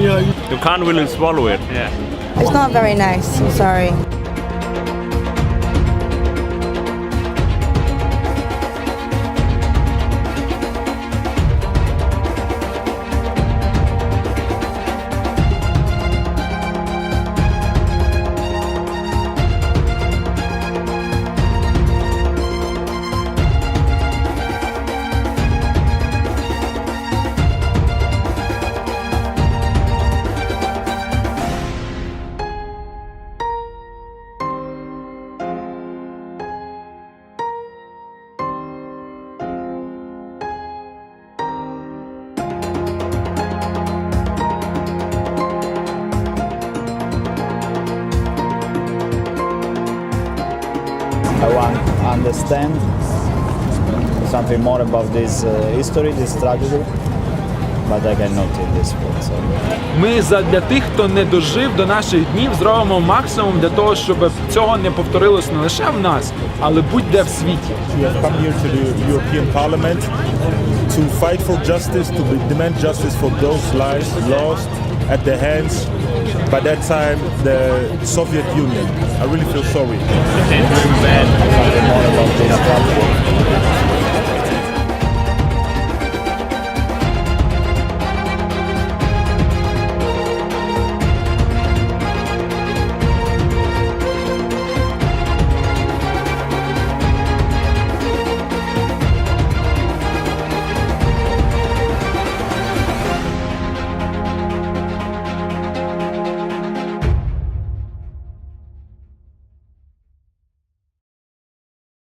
You can't really swallow it. Yeah. It's not very nice, I'm sorry. I want to understand something more about this uh, history, this tragedy, but I cannot in this point. So. Ми для тих, хто не дожив до наших днів, зробимо максимум для того, щоб цього не повторилось не лише в нас, але будь-де в світі. We have come here to the European Parliament to fight for justice, to demand justice for those lives lost at the hands, by that time, the Soviet Union. I really feel sorry. Something